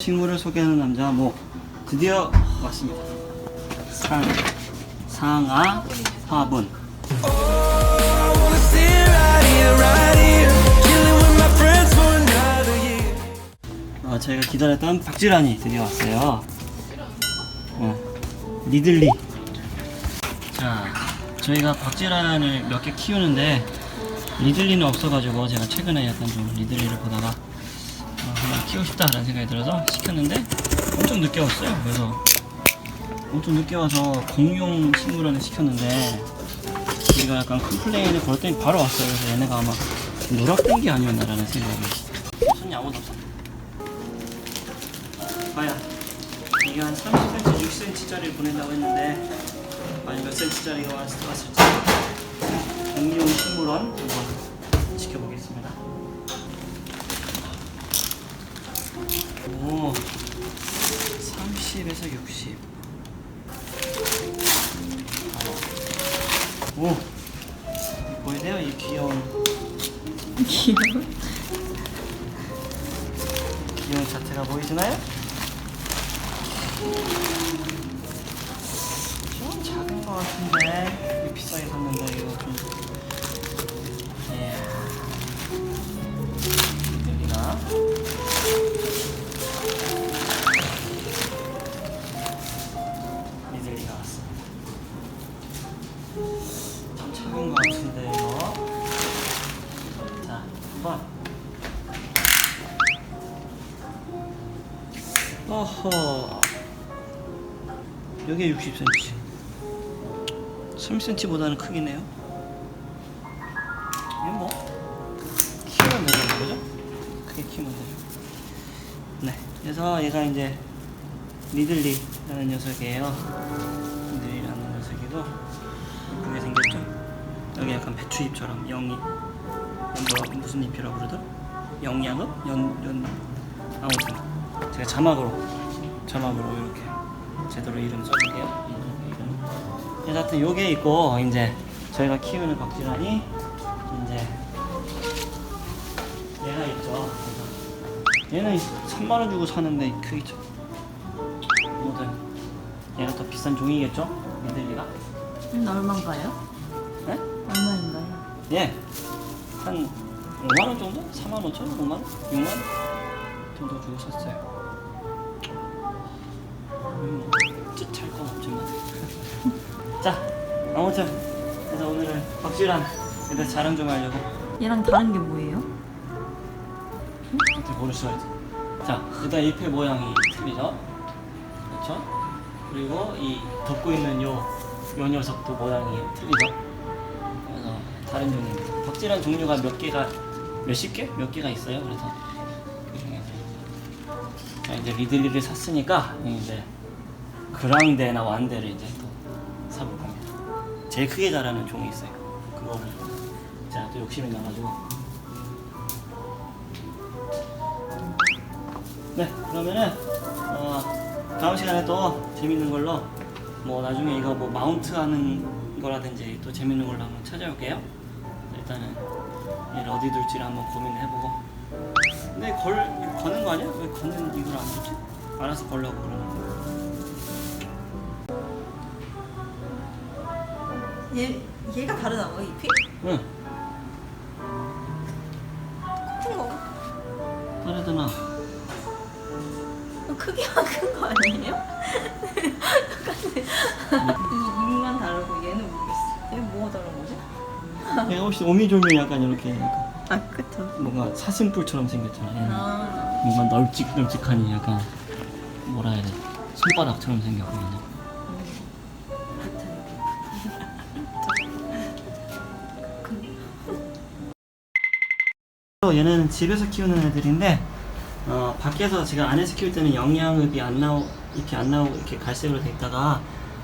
식물을 소개하는 남자 뭐 드디어 왔습니다. 상 상아 화분. 어, 저희가 기다렸던 박지란이 드디어 왔어요. 어, 니들리. 자, 저희가 박지란을 몇 개 키우는데 리들리는 없어가지고 제가 최근에 약간 좀 리들리를 보다가 어, 하나 키우고 싶다라는 생각이 들어서 시켰는데 엄청 늦게 왔어요. 그래서 엄청 늦게 와서 공용 식물원을 시켰는데 우리가 약간 컴플레인을 걸었더니 바로 왔어요. 그래서 얘네가 아마 누락된 게 아니었나라는 생각이. 손이 아무도 없어. 과연 이게 한 30cm, 6cm짜리를 보낸다고 했는데 과연 몇 cm짜리가 왔, 왔을지 공용 식물원 30에서 60. 오, 보이세요? 이 귀여운 귀여워. 귀여운 자태가 보이시나요? 좀 작은 것 같은데 비싸게 샀는데 이거 좀 왔어. 좀 작은 것 같은데 이거. 자, 한번. 어허. 여기 60cm. 3cm보다는 크기네요. 이거 뭐 키우면 되는 거죠? 크게 키우면 되죠. 네. 그래서 얘가 이제 리들리라는 녀석이에요. 녀석이고 이쁘게 생겼죠? 여기 약간 배추잎처럼 영이 뭐 무슨 잎이라고 그러더라? 영양업? 연, 연 아무튼 제가 자막으로 자막으로 이렇게 제대로 이름 써줄게요. 이름, 이름. 그래서 하여튼 요게 있고 이제 저희가 키우는 박쥐란이 이제 얘가 있죠. 얘는 3만 원 주고 사는데 이 크기죠. 뭐든 얘가 더 비싼 종이겠죠? 미들리가? 음, 얼마인가요? 네? 얼마인가요? 예. 한 5만 원 정도? 4만 5천 원? 5만 원? 6만 원? 정도 주고 샀어요. 음, 찌찰 건 없지만. 자, 아무튼 그래서 오늘은 박지란 애들 자랑 좀 하려고 얘랑 다른 게 뭐예요? 어떻게 모르셔야지. 자, 일단 잎의 모양이 틀리죠? 그렇죠? 그리고 이 덮고 있는 요, 요 녀석도 모양이 틀리죠? 그래서 다른 종류입니다. 박지란 종류가 몇 개가, 몇십 개? 몇 개가 있어요. 그래서 그 중에서. 자, 이제 리들리를 샀으니까 이제 그랑데나 완데를 이제 또 사볼 겁니다. 제일 크게 자라는 종이 있어요. 그거를 제가 또 욕심이 나가지고 네, 그러면은 어, 다음 시간에 또 재밌는 걸로 뭐 나중에 이거 뭐 마운트 하는 거라든지 또 재밌는 걸로 한번 찾아올게요. 일단은 얘를 어디 둘지를 한번 고민을 해보고. 근데 걸 거는 거 아니야? 왜 거는 이걸 안 주지? 알아서 걸려고 그러는 거. 얘 얘가 다르다고 잎이? 응, 큰 거? 다르잖아. 어, 크기가 큰거 아니에요? 똑같네. 이 잎만 다르고 얘는 모르겠어. 얘 뭐가 다른 거지? 얘가 혹시 오미조미 약간 이렇게 약간 아 그쵸. 뭔가 사슴뿔처럼 생겼잖아. 얘는. 아 뭔가 널찍널찍하니 약간 뭐라 해야 돼 손바닥처럼 생겼거든요. 얘는 집에서 키우는 애들인데 어, 밖에서 제가 안에서 키울 때는 영양흡이 안 나오 이렇게 안 나오고 이렇게 갈색으로 돼 있다가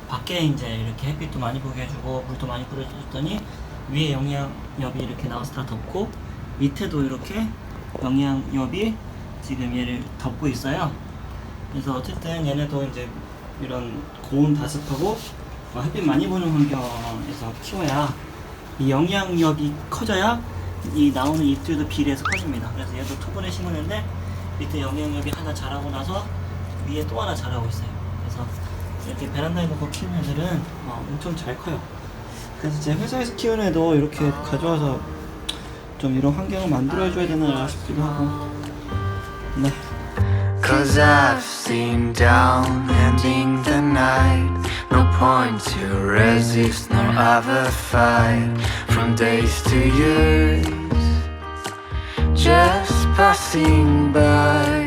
밖에 이제 이렇게 햇빛도 많이 보게 해주고 물도 많이 뿌려줬더니 위에 영양엽이 이렇게 나와서 다 덮고 밑에도 이렇게 영양엽이 지금 얘를 덮고 있어요. 그래서 어쨌든 얘네도 이제 이런 고온 다습하고 어, 햇빛 많이 보는 환경에서 키워야 이 영양력이 커져야 이 나오는 잎들도 비례해서 커집니다. 그래서 얘도 토분에 심었는데 밑에 영향력이 하나 자라고 나서 위에 또 하나 자라고 있어요. 그래서 이렇게 베란다에 놓고 키우는 애들은 어, 엄청 잘 커요. 그래서 제 회사에서 키우는 애도 이렇게 가져와서 좀 이런 환경을 만들어줘야 되나 싶기도 하고. 네. Cause I've seen down ending the night. No point to resist nor ever fight. From days to years, just passing by.